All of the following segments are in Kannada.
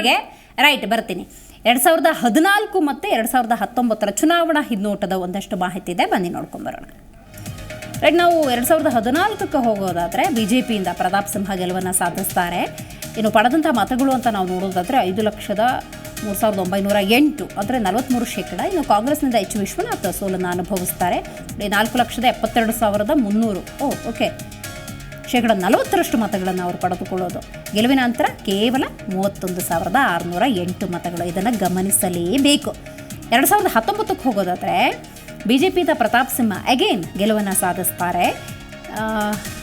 ನಿಮಗೆ ರೈಟ್, ಬರ್ತೀನಿ. ಎರಡು ಸಾವಿರದ ಹದಿನಾಲ್ಕು ಮತ್ತು ಎರಡು ಸಾವಿರದ ಹತ್ತೊಂಬತ್ತರ ಚುನಾವಣಾ ಹಿನ್ನೋಟದ ಒಂದಷ್ಟು ಮಾಹಿತಿ ಇದೆ. ಬನ್ನಿ ನೋಡ್ಕೊಂಬರೋಣ ರೈಟ್, ನಾವು ಎರಡು ಸಾವಿರದ ಹದಿನಾಲ್ಕಕ್ಕೆ ಹೋಗೋದಾದರೆ ಬಿ ಜೆ ಪಿಯಿಂದ ಪ್ರತಾಪ್ ಸಿಂಹ ಗೆಲುವನ್ನು ಸಾಧಿಸ್ತಾರೆ. ಇನ್ನು ಪಡೆದಂಥ ಮತಗಳು ಅಂತ ನಾವು ನೋಡೋದಾದರೆ ಐದು ಲಕ್ಷದ ಮೂರು ಸಾವಿರದ ಒಂಬೈನೂರ ಎಂಟು, ಅಂದರೆ ನಲವತ್ತ್ಮೂರು ಶೇಕಡ. ಇನ್ನು ಕಾಂಗ್ರೆಸ್ನಿಂದ ಎಚ್. ವಿಶ್ವನಾಥ್ ಸೋಲನ್ನು ಅನುಭವಿಸ್ತಾರೆ. ನಾಲ್ಕು ಲಕ್ಷದ ಎಪ್ಪತ್ತೆರಡು ಸಾವಿರದ ಮುನ್ನೂರು. Oh, okay. ಶೇಕಡ ನಲವತ್ತರಷ್ಟು ಮತಗಳನ್ನು ಅವರು ಪಡೆದುಕೊಳ್ಳೋದು. ಗೆಲುವಿನ ಅಂತರ ಕೇವಲ ಮೂವತ್ತೊಂದು ಸಾವಿರದ ಆರುನೂರ ಎಂಟು ಮತಗಳು ಇದನ್ನು ಗಮನಿಸಲೇಬೇಕು. ಎರಡು ಸಾವಿರದ ಹತ್ತೊಂಬತ್ತಕ್ಕೆ ಹೋಗೋದಾದರೆ ಬಿ ಜೆ ಪಿದ ಪ್ರತಾಪ್ ಸಿಂಹ ಅಗೇನ್ ಗೆಲುವನ್ನು ಸಾಧಿಸ್ತಾರೆ.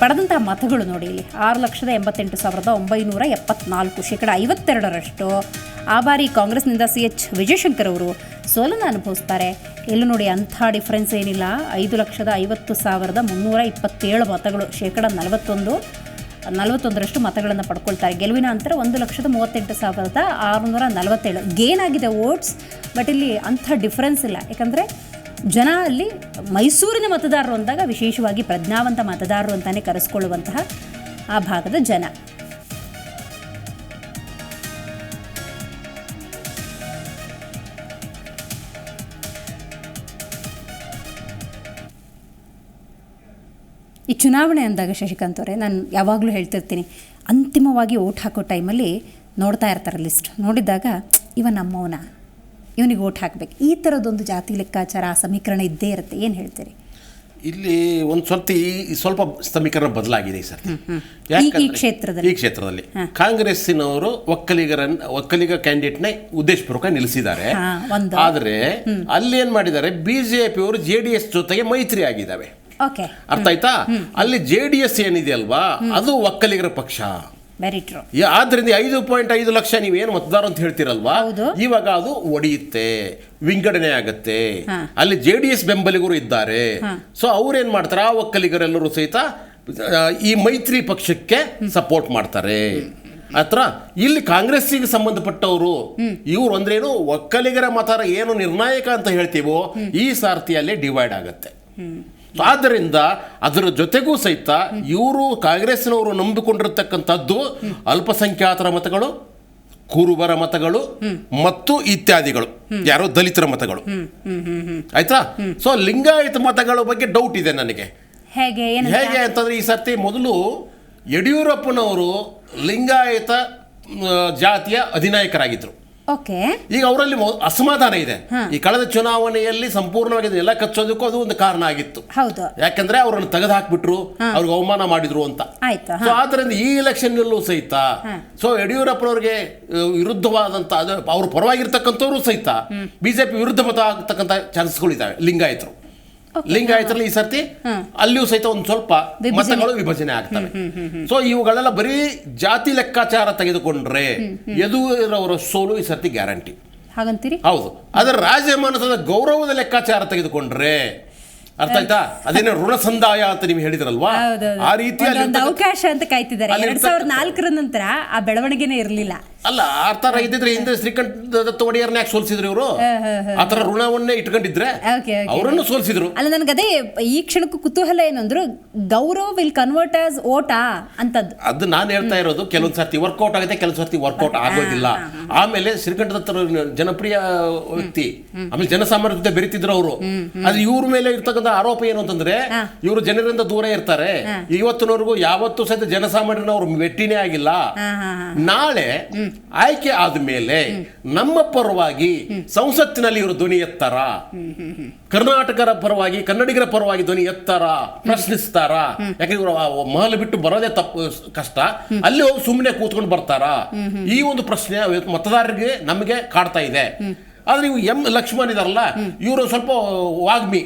ಪಡೆದಂತಹ ಮತಗಳು ನೋಡಿ ಇಲ್ಲಿ ಆರು ಲಕ್ಷದ ಎಂಬತ್ತೆಂಟು ಸಾವಿರದ ಒಂಬೈನೂರ ಎಪ್ಪತ್ನಾಲ್ಕು ಶೇಕಡ ಐವತ್ತೆರಡರಷ್ಟು ಆ ಬಾರಿ ಕಾಂಗ್ರೆಸ್ನಿಂದ ಸಿ ಎಚ್ ವಿಜಯಶಂಕರ್ ಅವರು ಸೋಲನ್ನು ಅನುಭವಿಸ್ತಾರೆ. ಎಲ್ಲೂ ನೋಡಿ ಅಂಥ ಡಿಫ್ರೆನ್ಸ್ ಏನಿಲ್ಲ. ಐದು ಲಕ್ಷದ ಐವತ್ತು ಸಾವಿರದ ಮುನ್ನೂರ ಇಪ್ಪತ್ತೇಳು ಮತಗಳು, ಶೇಕಡ ನಲವತ್ತೊಂದು, ನಲವತ್ತೊಂದರಷ್ಟು ಮತಗಳನ್ನು ಪಡ್ಕೊಳ್ತಾರೆ. ಗೆಲುವಿನ ಅಂತರ ಒಂದು ಲಕ್ಷದ ಮೂವತ್ತೆಂಟು ಸಾವಿರದ ಆರುನೂರ ನಲವತ್ತೇಳು. ಗೇನ್ ಆಗಿದೆ ವೋಟ್ಸ್, ಬಟ್ ಇಲ್ಲಿ ಅಂಥ ಡಿಫ್ರೆನ್ಸ್ ಇಲ್ಲ. ಯಾಕಂದರೆ ಜನ ಅಲ್ಲಿ ಮೈಸೂರಿನ ಮತದಾರರು ಅಂದಾಗ ವಿಶೇಷವಾಗಿ ಪ್ರಜ್ಞಾವಂತ ಮತದಾರರು ಅಂತಲೇ ಕರೆಸ್ಕೊಳ್ಳುವಂತಹ ಆ ಭಾಗದ ಜನ. ಈ ಚುನಾವಣೆ ಅಂದಾಗ ಶಶಿಕಾಂತ್ ಅವರೇ ನಾನು ಯಾವಾಗಲೂ ಹೇಳ್ತಿರ್ತೀನಿ ಅಂತಿಮವಾಗಿ ಓಟ್ ಹಾಕೋ ಟೈಮಲ್ಲಿ ನೋಡ್ತಾ ಇರ್ತಾರೆ ಲಿಸ್ಟ್. ನೋಡಿದಾಗ ಇವ ನಮ್ಮವನ ಇವನಿಗೆ ಓಟ್ ಹಾಕಬೇಕು. ಈ ಥರದೊಂದು ಜಾತಿ ಲೆಕ್ಕಾಚಾರ ಆ ಸಮೀಕರಣ ಇದ್ದೇ ಇರುತ್ತೆ. ಏನು ಹೇಳ್ತೀರಿ? ಇಲ್ಲಿ ಒಂದು ಸ್ವಲ್ಪ ಈ ಸ್ವಲ್ಪ ಸಮೀಕರಣ ಬದಲಾಗಿದೆ ಸರ್ ಈ ಕ್ಷೇತ್ರದಲ್ಲಿ? ಈ ಕ್ಷೇತ್ರದಲ್ಲಿ. ಕಾಂಗ್ರೆಸ್ಸಿನವರು ಒಕ್ಕಲಿಗರನ್ನ ಒಕ್ಕಲಿಗ ಕ್ಯಾಂಡಿಡೇಟ್ನ ಉದ್ದೇಶಪೂರ್ವಕ ನಿಲ್ಲಿಸಿದ್ದಾರೆ. ಆದರೆ ಅಲ್ಲಿ ಏನು ಮಾಡಿದ್ದಾರೆ? ಬಿಜೆಪಿಯವರು ಜೆ ಡಿ ಎಸ್ ಜೊತೆಗೆ ಮೈತ್ರಿ ಆಗಿದ್ದಾವೆ. ಅರ್ಥ ಆಯ್ತಾ? ಅಲ್ಲಿ ಜೆ ಡಿ ಎಸ್ ಏನಿದೆಯಲ್ವಾ? ಅದು ಒಕ್ಕಲಿಗರ ಪಕ್ಷ. ವೆರಿ ಟ್ರೂ ಆದ್ರಿಂದ ಐದು ಪಾಯಿಂಟ್ ಐದು ಲಕ್ಷ ನೀವೇನು ಮತದಾರ ಅಂತ ಹೇಳ್ತೀರಲ್ವಾ. ಇವಾಗ ಅದು ಒಡೆಯುತ್ತೆ ವಿಂಗಡಣೆ ಆಗತ್ತೆ. ಅಲ್ಲಿ ಜೆ ಡಿ ಎಸ್ ಬೆಂಬಲಿಗರು ಇದ್ದಾರೆ. ಸೊ ಅವ್ರೇನ್ ಮಾಡ್ತಾರೆ? ಆ ಒಕ್ಕಲಿಗರೆಲ್ಲರೂ ಸಹಿತ ಈ ಮೈತ್ರಿ ಪಕ್ಷಕ್ಕೆ ಸಪೋರ್ಟ್ ಮಾಡ್ತಾರೆ. ಹತ್ರ ಇಲ್ಲಿ ಕಾಂಗ್ರೆಸ್ಸಿಗೆ ಸಂಬಂಧಪಟ್ಟವರು ಇವ್ರು ಅಂದ್ರೇನು ಒಕ್ಕಲಿಗರ ಮತ ಏನು ನಿರ್ಣಾಯಕ ಅಂತ ಹೇಳ್ತೀವೋ ಈ ಸಾರ್ತಿಯಲ್ಲಿ ಡಿವೈಡ್ ಆಗತ್ತೆ. ಆದ್ದರಿಂದ ಅದರ ಜೊತೆಗೂ ಸಹಿತ ಇವರು ಕಾಂಗ್ರೆಸ್ನವರು ನಂಬಿಕೊಂಡಿರ್ತಕ್ಕಂಥದ್ದು ಅಲ್ಪಸಂಖ್ಯಾತರ ಮತಗಳು ಕುರುಬರ ಮತಗಳು ಮತ್ತು ಇತ್ಯಾದಿಗಳು. ಯಾರೋ ದಲಿತರ ಮತಗಳು. ಆಯ್ತಾ? ಸೊ ಲಿಂಗಾಯತ ಮತಗಳ ಬಗ್ಗೆ ಡೌಟ್ ಇದೆ ನನಗೆ. ಹೇಗೆ? ಹೇಗೆ ಅಂತಂದ್ರೆ ಈ ಸರ್ತಿ ಮೊದಲು ಯಡಿಯೂರಪ್ಪನವರು ಲಿಂಗಾಯತ ಜಾತಿಯ ಅಧಿನಾಯಕರಾಗಿದ್ರು. ಓಕೆ. ಈಗ ಅವರಲ್ಲಿ ಅಸಮಾಧಾನ ಇದೆ. ಈ ಕಳೆದ ಚುನಾವಣೆಯಲ್ಲಿ ಸಂಪೂರ್ಣವಾಗಿ ಎಲ್ಲ ಕಚ್ಚೋದಕ್ಕೂ ಅದು ಒಂದು ಕಾರಣ ಆಗಿತ್ತು. ಹೌದು. ಯಾಕಂದ್ರೆ ಅವರನ್ನು ತೆಗೆದು ಹಾಕ್ಬಿಟ್ರು ಅವ್ರಿಗೆ ಅವಮಾನ ಮಾಡಿದ್ರು ಅಂತ. ಆಯ್ತು ಸೊ ಆದ್ರಿಂದ ಈ ಎಲೆಕ್ಷನ್ ನಲ್ಲೂ ಸಹಿತ ಸೊ ಯಡಿಯೂರಪ್ಪನವ್ರಿಗೆ ವಿರುದ್ಧವಾದಂತಹ ವಿರುದ್ಧವಾದಂತ ಅದು ಅವ್ರ ಪರವಾಗಿರ್ತಕ್ಕಂಥವ್ರು ಸಹಿತ ಬಿಜೆಪಿ ವಿರುದ್ಧ ಮತ ಆಗ್ತಕ್ಕಂಥ ಚಾನ್ಸ್ಗಳು ಇದಾವೆ ಲಿಂಗಾಯತರು. ಲಿಂಗಾಯತರಲ್ಲಿ ಈ ಸರ್ತಿ ಅಲ್ಲಿಯೂ ಸಹಿತ ಒಂದು ಸ್ವಲ್ಪ ಮತಗಳು ವಿಭಜನೆ ಆಗ್ತವೆ. ಸೊ ಇವುಗಳೆಲ್ಲ ಬರೀ ಜಾತಿ ಲೆಕ್ಕಾಚಾರ ತೆಗೆದುಕೊಂಡ್ರೆ ಯದುವೀರವರ ಸೋಲು ಈ ಸರ್ತಿ ಗ್ಯಾರಂಟಿ. ಹಾಗಂತೀರಿ? ಹೌದು. ಅದರ ರಾಜಮಾನಸದ ಗೌರವದ ಲೆಕ್ಕಾಚಾರ ತೆಗೆದುಕೊಂಡ್ರೆ ಅರ್ಥ ಆಯ್ತಾ? ಅದೇನೋ ಋಣ ಸಂದಾಯ ಅಂತ ನೀವು ಹೇಳಿದ್ರಲ್ವಾ? ಆ ರೀತಿಯಲ್ಲಿ ಅವಕಾಶ ಅಂತ ಕಾಯ್ತಿದ್ದಾರೆ. ಎರಡ್ ಸಾವಿರದ ನಾಲ್ಕರ ನಂತರ ಆ ಬೆಳವಣಿಗೆನೇ ಇರಲಿಲ್ಲ. ಅಲ್ಲ ಆ ತರ ಇದ್ದಿದ್ರೆ ಹಿಂದೆ ಶ್ರೀಕಂಠ ದತ್ತ ಒಡೆಯರ್ನ ಯಾಕೆ ಸೋಲ್ಸಿದ್ರು ಇವರು? ಆ ತರ ಋಣವನ್ನೇ ಇಟ್ಕೊಂಡಿದ್ರೆ ಅವರನ್ನು ಸೋಲ್ಸಿದ್ರು. ಅಲ್ಲ ನನಗದೇ ಈ ಕ್ಷಣಕ್ಕೂ ಕುತೂಹಲ ಏನಂದ್ರು ಗೌರವ್ ವಿಲ್ ಕನ್ವರ್ಟ್ ಆಸ್ ಓಟ ಅಂತದ್ದು. ಅದು ನಾನು ಹೇಳ್ತಾ ಇರೋದು ಕೆಲವೊಂದು ಸರ್ತಿ ವರ್ಕೌಟ್ ಆಗುತ್ತೆ ಕೆಲವೊಂದು ಸರ್ತಿ ವರ್ಕೌಟ್ ಆಗೋದಿಲ್ಲ. ಆಮೇಲೆ ಶ್ರೀಕಂಠ ದತ್ತರು ಜನಪ್ರಿಯ ವ್ಯಕ್ತಿ. ಆಮೇಲೆ ಜನಸಾಮಾನ್ಯರ ಜೊತೆ ಬೆರಿತಿದ್ರು ಅವರು. ಅದು ಇವ್ರ ಮೇಲೆ ಇರ್ತಕ್ಕಂಥ ಆರೋಪ ಏನು ಅಂತಂದ್ರೆ ಇವರು ಜನರಿಂದ ದೂರ ಇರ್ತಾರೆ. ಇವತ್ತಿನವರೆಗೂ ಯಾವತ್ತೂ ಸಹಿತ ಜನಸಾಮಾನ್ಯರನ್ನ ಅವ್ರು ಮೆಟ್ಟಿನೇ ಆಗಿಲ್ಲ. ನಾಳೆ ಆಯ್ಕೆ ಆದ್ಮೇಲೆ ನಮ್ಮ ಪರವಾಗಿ ಸಂಸತ್ತಿನಲ್ಲಿ ಇವರು ಧ್ವನಿ ಎತ್ತಾರ? ಕರ್ನಾಟಕರ ಪರವಾಗಿ, ಕನ್ನಡಿಗರ ಪರವಾಗಿ ಧ್ವನಿ ಎತ್ತಾರ? ಪ್ರಶ್ನಿಸ್ತಾರ? ಯಾಕಂದ್ರೆ ಇವರು ಮಹಲ್ ಬಿಟ್ಟು ಬರೋದೇ ತಪ್ಪು, ಕಷ್ಟ. ಅಲ್ಲಿ ಹೋಗಿ ಸುಮ್ಮನೆ ಕೂತ್ಕೊಂಡು ಬರ್ತಾರ? ಈ ಒಂದು ಪ್ರಶ್ನೆ ಮತದಾರರಿಗೆ ನಮಗೆ ಕಾಡ್ತಾ ಇದೆ. ಆದ್ರೆ ಇವು ಎಂ ಲಕ್ಷ್ಮಣ್ ಇದಾರಲ್ಲ, ಇವರು ಸ್ವಲ್ಪ ವಾಗ್ಮಿ.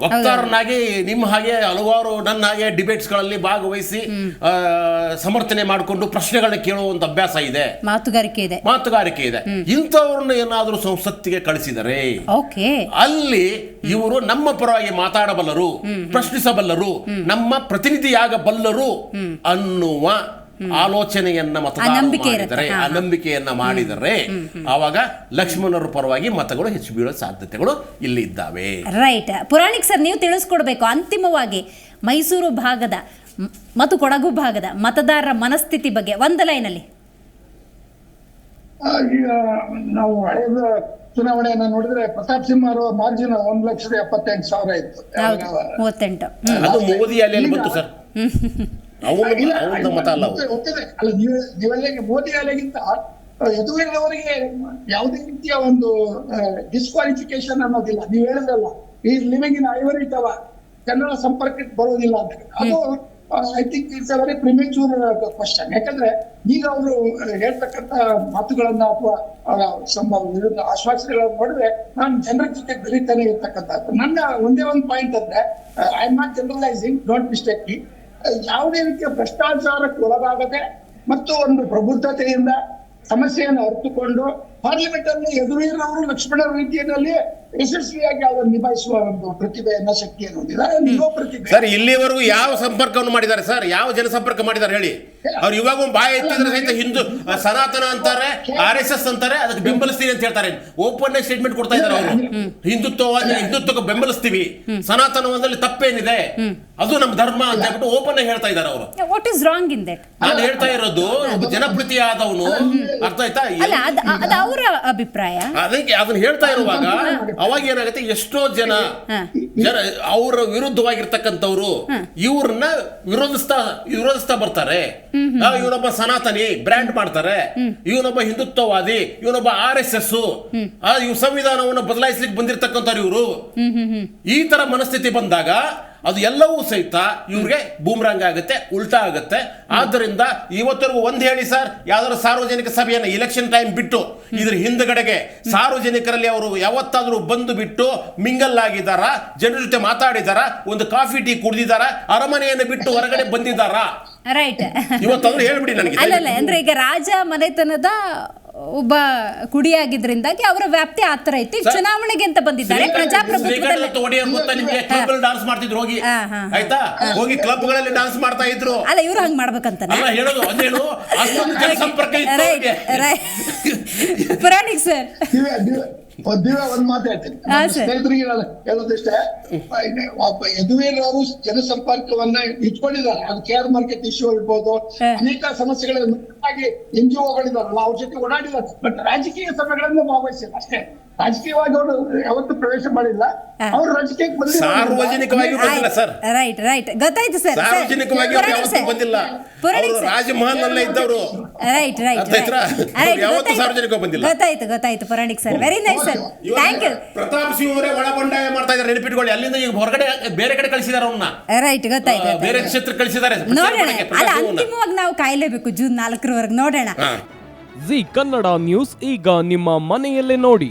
ವಕ್ತಾರನಾಗಿ ನಿಮ್ಮ ಹಾಗೆ ಹಲವಾರು ನನ್ನ ಹಾಗೆ ಡಿಬೇಟ್ಸ್ಗಳಲ್ಲಿ ಭಾಗವಹಿಸಿ ಆ, ಸಮರ್ಥನೆ ಮಾಡಿಕೊಂಡು ಪ್ರಶ್ನೆಗಳನ್ನ ಕೇಳುವಂತ ಅಭ್ಯಾಸ ಇದೆ. ಮಾತುಗಾರಿಕೆ ಇದೆ. ಮಾತುಗಾರಿಕೆ ಇದೆ. ಇಂಥವ್ರನ್ನ ಏನಾದರೂ ಸಂಸತ್ತಿಗೆ ಕಳಿಸಿದರೆ ಓಕೆ. ಅಲ್ಲಿ ಇವರು ನಮ್ಮ ಪರವಾಗಿ ಮಾತಾಡಬಲ್ಲರು ಪ್ರಶ್ನಿಸಬಲ್ಲರು ನಮ್ಮ ಪ್ರತಿನಿಧಿಯಾಗಬಲ್ಲರು ಅನ್ನುವ ಆಲೋಚನೆಯನ್ನ ಮಾಡಿದರೆ ಆ ನಂಬಿಕೆಯನ್ನ ಮಾಡಿದರೆ ಆವಾಗ ಲಕ್ಷ್ಮಣರ ಪರವಾಗಿ ಮತಗಳು ಹೆಚ್ಚು ಬೀಳೋ ಸಾಧ್ಯತೆಗಳು ಇಲ್ಲಿ ಇದ್ದಾವೆ ರೈಟ್. ಪುರಾಣಿಕ್ ಸರ್ ನೀವು ತಿಳಿಸ್ಕೊಡ್ಬೇಕು. ಅಂತಿಮವಾಗಿ ಮೈಸೂರು ಭಾಗದ ಮತ್ತು ಕೊಡಗು ಭಾಗದ ಮತದಾರರ ಮನಸ್ಥಿತಿ ಬಗ್ಗೆ ಒಂದು ಲೈನಲ್ಲಿ. ಅಲ್ಲಿ ಈಗ ನಾವು ಹಳೆಯದ ಚುನಾವಣೆಯನ್ನ ನೋಡಿದ್ರೆ ಪ್ರತಾಪ್ ಸಿಂಹ ಅವರ ಮಾರ್ಜಿನ್ ಒಂದ್ ಲಕ್ಷದ ಎಪ್ಪತ್ತೆಂಟು ಸಾವಿರ ಇತ್ತು. ಅದು ಮೋದಿ ಬಂತು ಸರ್. ಮತ ಅಲ್ಲ. ಅಲ್ಲ ನೀವು ನೀವೆಲ್ಲ ಮೋದಿ ಅಲೆಗಿಂತ ಯದುವೀರವರಿಗೆ ಯಾವುದೇ ರೀತಿಯ ಒಂದು ಡಿಸ್ಕ್ವಾಲಿಫಿಕೇಶನ್ ಅನ್ನೋದಿಲ್ಲ. ನೀವು ಹೇಳಿದ್ರಲ್ಲ ಈ living in ivory tower Kannada ಸಂಪರ್ಕಕ್ಕೆ ಬರೋದಿಲ್ಲ ಅಂತ. ಅದು I think it's a very premature question ಯಾಕಂದ್ರೆ ಈಗ ಅವರು ಹೇಳ್ತಕ್ಕಂತ ಮಾತುಗಳನ್ನ ಅಥವಾ ವಿರುದ್ಧ ಆಶ್ವಾಸನೆಗಳನ್ನ ನೋಡಿದ್ರೆ ನಾನು ಜನರ ಜೊತೆ ಬೆಳೀತಾನೆ ಇರ್ತಕ್ಕಂಥದ್ದು. ನನ್ನ ಒಂದೇ ಒಂದು ಪಾಯಿಂಟ್ ಅಂದ್ರೆ I am not generalising don't mistake me ಯಾವುದೇ ರೀತಿಯ ಭ್ರಷ್ಟಾಚಾರಕ್ಕೆ ಒಳಗಾಗದೆ ಮತ್ತು ಒಂದು ಪ್ರಬುದ್ಧತೆಯಿಂದ ಸಮಸ್ಯೆಯನ್ನು ಅರಿತುಕೊಂಡು ಪಾರ್ಲಿಮೆಂಟ್ ಅಲ್ಲಿ ಎದುರಿನವರು ಲಕ್ಷ್ಮಣ ರೀತಿಯಲ್ಲಿ ಯಶಸ್ವಿಯಾಗಿ ಅದನ್ನು ನಿಭಾಯಿಸುವ ಒಂದು ಪ್ರತಿಭೆಯನ್ನ ಶಕ್ತಿಯನ್ನು ಹೊಂದಿದ್ದಾರೆ ಪ್ರತಿಭೆ ಸರ್ ಇಲ್ಲಿವರೆಗೂ ಯಾವ ಸಂಪರ್ಕವನ್ನು ಮಾಡಿದ್ದಾರೆ? ಸರ್ ಯಾವ ಜನಸಂಪರ್ಕ ಮಾಡಿದ್ದಾರೆ ಹೇಳಿ? ಅವ್ರು ಇವಾಗ ಬಾಯಿ ಎತ್ತಿದ್ರೆ ಸಹಿತ ಹಿಂದೂ ಸನಾತನ ಅಂತಾರೆ ಆರ್ ಎಸ್ ಎಸ್ ಅಂತಾರೆ ಅದಕ್ಕೆ ಬೆಂಬಲಿಸ್ತೀವಿ ಅಂತ ಹೇಳ್ತಾರೆ. ಓಪನ್ ಸ್ಟೇಟ್ಮೆಂಟ್ ಕೊಡ್ತಾ ಇದ್ದಾರೆ ಅವರು. ಹಿಂದುತ್ವವಾದಿ ಹಿಂದುತ್ವಕ್ಕೆ ಬೆಂಬಲಿಸ್ತೀವಿ. ಸನಾತನವಾದಲ್ಲಿ ತಪ್ಪೇನಿದೆ. ಅದು ನಮ್ಮ ಧರ್ಮ ಅಂತ ಹೇಳ್ಬಿಟ್ಟು ಓಪನ್ ಹೇಳ್ತಾ ಇದ್ದಾರೆ ಅವರು. What is wrong in that ನಾನು ಹೇಳ್ತಾ ಇರೋದು ಒಬ್ಬ ಜನಪ್ರತಿ ಆದವನು ಅರ್ಥ ಆಯ್ತಾ? ಅಲ್ಲ ಅದು ಅವರ ಅಭಿಪ್ರಾಯ. ಅದಕ್ಕೆ ಅದನ್ನ ಹೇಳ್ತಾ ಇರುವಾಗ ಅವಾಗ ಏನಾಗುತ್ತೆ? ಎಷ್ಟೋ ಜನ. ಜನ ಅವರ ವಿರುದ್ಧವಾಗಿರ್ತಕ್ಕಂಥವ್ರು ಇವ್ರನ್ನ ವಿರೋಧಿಸ್ತಾ ವಿರೋಧಿಸ್ತಾ ಬರ್ತಾರೆ. ಇವನೊಬ್ಬ ಸನಾತನಿ ಬ್ರ್ಯಾಂಡ್ ಮಾಡ್ತಾರೆ. ಇವನೊಬ್ಬ ಹಿಂದುತ್ವವಾದಿ ಇವನೊಬ್ಬ ಆರ್ ಎಸ್ ಎಸ್. ಇವ್ ಸಂವಿಧಾನವನ್ನು ಬದಲಾಯಿಸ್ಲಿಕ್ಕೆ ಬಂದಿರತಕ್ಕಂಥವ್ರು ಇವರು. ಈ ತರ ಮನಸ್ಥಿತಿ ಬಂದಾಗ ಅದು ಎಲ್ಲವೂ ಸಹಿತ ಇವ್ರಿಗೆ ಬೂಮ್ರಾಂಗ್ ಆಗುತ್ತೆ ಉಲ್ಟಾ ಆಗುತ್ತೆ. ಆದ್ದರಿಂದ ಇವತ್ತರೆಗೂ ಒಂದು ಹೇಳಿ ಸರ್ ಯಾವ್ದಾದ್ರು ಸಾರ್ವಜನಿಕ ಸಭೆಯನ್ನ ಇಲೆಕ್ಷನ್ ಟೈಮ್ ಬಿಟ್ಟು ಇದ್ರ ಹಿಂದ್ಗಡೆಗೆ ಸಾರ್ವಜನಿಕರಲ್ಲಿ ಅವರು ಯಾವತ್ತಾದ್ರೂ ಬಂದು ಬಿಟ್ಟು ಮಿಂಗಲ್ ಆಗಿದಾರ ಜನರ ಜೊತೆ ಮಾತಾಡಿದಾರ ಒಂದು ಕಾಫಿ ಟೀ ಕುಡಿದಿದಾರ ಅರಮನೆಯನ್ನು ಬಿಟ್ಟು ಹೊರಗಡೆ ಬಂದಿದಾರಾ? ರೈಟ್ ಇವತ್ತಾದ್ರೂ ಹೇಳ್ಬಿಡಿ ನನಗೆ. ಅಂದ್ರೆ ಈಗ ರಾಜ ಮನೆತನದ ಒಬ್ಬ ಕುಡಿಯಾಗಿದ್ರಿಂದಾಗಿ ಅವರ ವ್ಯಾಪ್ತಿ ಆ ತರ ಇತ್ತು. ಈಗ ಚುನಾವಣೆಗೆ ಅಂತ ಬಂದಿದ್ದಾರೆ ಪ್ರಜಾಪ್ರಭುತ್ವದಲ್ಲಿ. ಡಾನ್ಸ್ ಮಾಡ್ತಿದ್ರು ಹೋಗಿ. ಆಯ್ತಾ? ಕ್ಲಬ್ಗಳಲ್ಲಿ ಡಾನ್ಸ್ ಮಾಡ್ತಾ ಇದ್ರು. ಅಲ್ಲ ಇವ್ರು ಹಂಗ್ ಮಾಡ್ಬೇಕಂತ ಪುರಾಣಿಕ್ ಸರ್. ದಿವ್ಯ ಒಂದ್ ಮಾತು ಹೇಳ್ತೀನಿ. ಸ್ನೇಹಿತರಿಗೆ ಹೇಳೋದಿಷ್ಟೇ ಯದುವೀರ್ ಅವರು ಜನಸಂಪರ್ಕವನ್ನ ಇಟ್ಕೊಂಡಿದ್ದಾರೆ ಅದು ಕೇರ್ ಮಾರ್ಕೆಟ್ ಇಶ್ಯೂ ಇರ್ಬೋದು. ಅನೇಕ ಸಮಸ್ಯೆಗಳನ್ನು ಎನ್ ಜಿ ಒಗಳಿದಾರಲ್ಲ ಅವ್ರ ಜೊತೆ ಓಡಾಡಿದ್ದಾರೆ ಬಟ್ ರಾಜಕೀಯ ಸಭೆಗಳನ್ನು ಭಾಗವಹಿಸಿಲ್ಲ ಅಷ್ಟೇ ರಾಜಕೀಯವಾಗಿ ಅವರು ಯಾವತ್ತೂ ಪ್ರವೇಶ ಮಾಡಿಲ್ಲ. ಹಾ. ಅವ್ರು ರಾಜಕೀಯಕ್ಕೆ ಬಂದಿರೋದ್ರಿಂದ ಸಾರ್ವಜನಿಕವಾಗಿ ಬಂದಿಲ್ಲ ಸರ್. Right right. ಗೊತ್ತಾಯ್ತು ಸರ್. ಸಾರ್ವಜನಿಕವಾಗಿ ಅವ್ರು ಯಾವತ್ತೂ ಬಂದಿಲ್ಲ. ಅವರು ರಾಜಮಹಲ್ ಅಲ್ಲೇ ಇದ್ದವರು. ರೈಟ್ ರೈಟ್ ಯಾವತ್ತೂ ಬಂದಿಲ್ಲ. ಗೊತ್ತಾಯ್ತು ಗೊತ್ತಾಯ್ತು Puranik sir. Very nice sir thank you Pratap Singh ಅವರೇ ಒಳ ಬಂಡಾಯ ಮಾಡ್ತಾ ಇದ್ದಾರೆ ನೆನಪಿಟ್ಕೊಳ್ಳಿ. ಅಲ್ಲಿಂದ ಈಗ ಹೊರಗಡೆ ಬೇರೆ ಕಡೆ ಕಳಿಸಿದಾರೆ ಅವನ್ನ ರೈಟ್ ಗೊತ್ತಾಯ್ತು ಬೇರೆ. ಕ್ಷೇತ್ರ ಕಳಿಸಿದ್ದಾರೆ. ನೋಡೋಣ. ಅಲ್ಲ ಅಂತಿಮವಾಗಿ ನಾವು ಕಾಯಲೇಬೇಕು ಜೂನ್ ನಾಲ್ಕರವರೆಗೆ. ನೋಡೋಣ. ಜಿ ಕನ್ನಡ ನ್ಯೂಸ್ ಈಗ ನಿಮ್ಮ ಮನೆಯಲ್ಲೇ ನೋಡಿ.